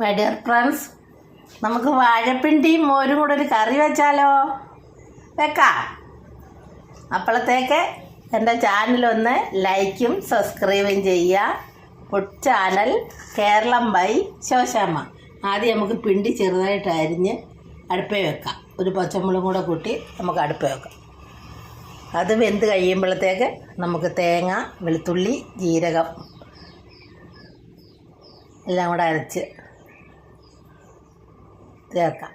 My dear friends നമുക്ക് വാഴപ്പിണ്ടിയും മോരും കൂടെ ഒരു കറി വെച്ചാലോ? വെക്കാം. അപ്പോഴത്തേക്ക് എന്റെ ചാനലൊന്ന് ലൈക്കും സബ്സ്ക്രൈബും ചെയ്യുക. Food channel Keralam by Shoshamma. ആദ്യം നമുക്ക് പിണ്ടി ചെറുതായിട്ട് അരിഞ്ഞ് അടുപ്പേ വെക്കാം. ഒരു പച്ചമുളകും കൂടെ കൂട്ടി നമുക്ക് അടുപ്പേ വെക്കാം. അത് വെന്ത് കഴിയുമ്പോഴത്തേക്ക് നമുക്ക് തേങ്ങ വെളുത്തുള്ളി ജീരകം എല്ലാം കൂടെ അരച്ച് ചേർക്കാം.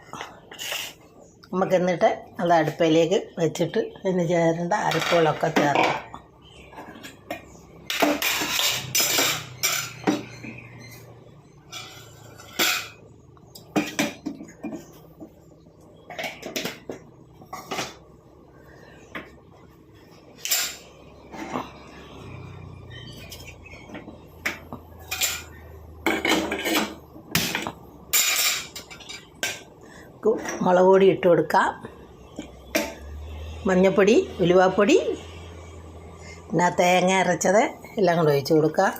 നമുക്ക് എന്നിട്ട് അത് അടുപ്പയിലേക്ക് വെച്ചിട്ട് ഇതിന് ചേരേണ്ട അരപ്പുകളൊക്കെ ചേർക്കാം. മുളക് പൊടി ഇട്ട് കൊടുക്കാം. മഞ്ഞൾപ്പൊടി ഉലുവാപ്പൊടി പിന്നെ തേങ്ങ അരച്ചത് എല്ലാം കൂടെ ഒഴിച്ച് കൊടുക്കാം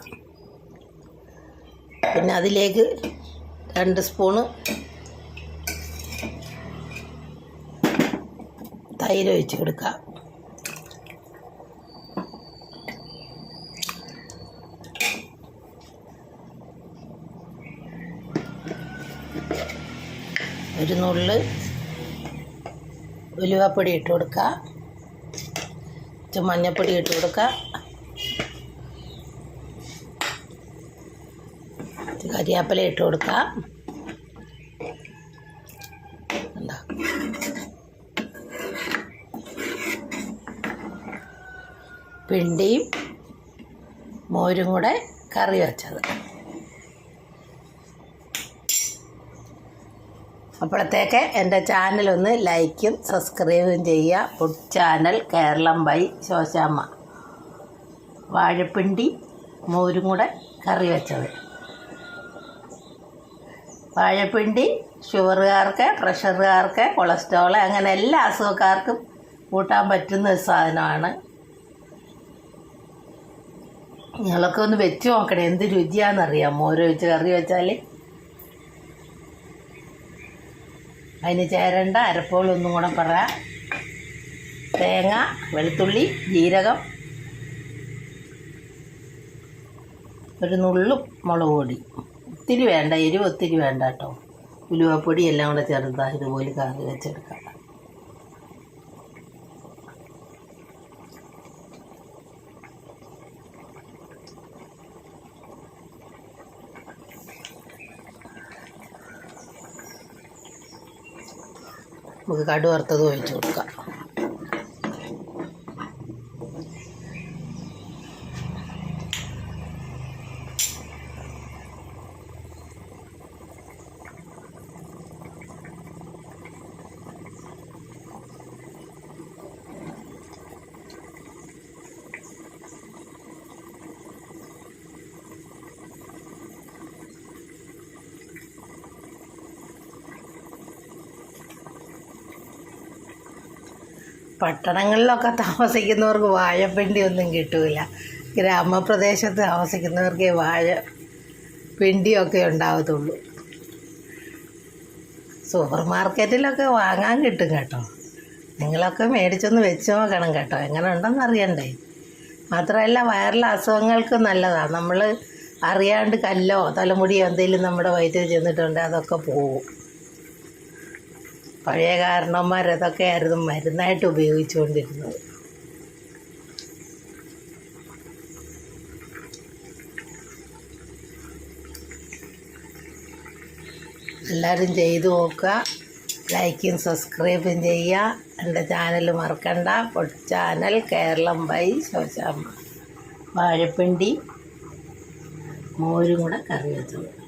പിന്നെ അതിലേക്ക് രണ്ട് സ്പൂണ് തൈര് ഒഴിച്ച് കൊടുക്കാം ഒരു നുള്ള് ഉലുവപ്പൊടി ഇട്ട് കൊടുക്കുക. ഇച്ചിരി മഞ്ഞൾപ്പൊടി ഇട്ട് കൊടുക്കുക. കരിയാപ്പില ഇട്ട് കൊടുക്കുക? പിണ്ടിയും മോരും കൂടെ കറി വെച്ചത്. അപ്പോഴത്തേക്ക് എന്റെ ചാനൽ ഒന്ന് ലൈക്കും സബ്സ്ക്രൈബും ചെയ്യുക. Food channel Keralam by Shoshamma. വാഴപ്പിണ്ടി മോരും കൂടെ കറി വെച്ചത്. വാഴപ്പിണ്ടി ഷുഗറുകാർക്ക് പ്രഷറുകാർക്ക് കൊളസ്ട്രോൾ അങ്ങനെ എല്ലാ അസുഖക്കാർക്കും കൂട്ടാൻ പറ്റുന്ന ഒരു സാധനമാണ്. നിങ്ങളൊക്കെ ഒന്ന് വെച്ച് നോക്കണേ എന്ത് രുചിയാണെന്നറിയാം മോര് വെച്ച് കറി വെച്ചാൽ അതിന് ചേരേണ്ട അരപ്പുകളൊന്നും കൂടെ പറയാം തേങ്ങ വെളുത്തുള്ളി ജീരകം ഒരു നുള്ളും മുളക് പൊടി. ഒത്തിരി വേണ്ട എരിവ് ഒത്തിരി വേണ്ട കേട്ടോ. ഉലുവപ്പൊടി എല്ലാം കൂടെ ചെറുതാ ഇതുപോലെ കറി വെച്ചെടുക്കാം. നമുക്ക് കടുവറുത്തത് ഒഴിച്ച് കൊടുക്കാം. പട്ടണങ്ങളിലൊക്കെ താമസിക്കുന്നവർക്ക് വാഴപ്പിണ്ടി ഒന്നും കിട്ടൂല. ഗ്രാമപ്രദേശത്ത് താമസിക്കുന്നവർക്ക് വാഴ പിണ്ടിയൊക്കെ ഉണ്ടാവത്തുള്ളൂ. സൂപ്പർ മാർക്കറ്റിലൊക്കെ വാങ്ങാൻ കിട്ടും കേട്ടോ. നിങ്ങളൊക്കെ മേടിച്ചൊന്ന് വെച്ച് നോക്കണം കേട്ടോ. എങ്ങനെ ഉണ്ടെന്ന് അറിയണ്ടേ. മാത്രമല്ല വയറിലെ അസുഖങ്ങൾക്ക് നല്ലതാണ് നമ്മൾ അറിയാണ്ട് കല്ലോ തലമുടിയോ എന്തെങ്കിലും നമ്മുടെ വയറ്റിൽ ചെന്നിട്ടുണ്ടെങ്കിൽ അതൊക്കെ പോവും. പഴയ കാരണവന്മാർ ആയിരുന്നു മരുന്നായിട്ട് ഉപയോഗിച്ചുകൊണ്ടിരുന്നത്. എല്ലാവരും ചെയ്തു നോക്കുക ലൈക്കും സബ്സ്ക്രൈബും ചെയ്യുക. എന്റെ ചാനൽ മറക്കണ്ട. ചാനൽ കേരളം ബൈ ശോശാമ്മ വാഴപ്പിണ്ടി മോരും കൂടെ കറി വെച്ചത്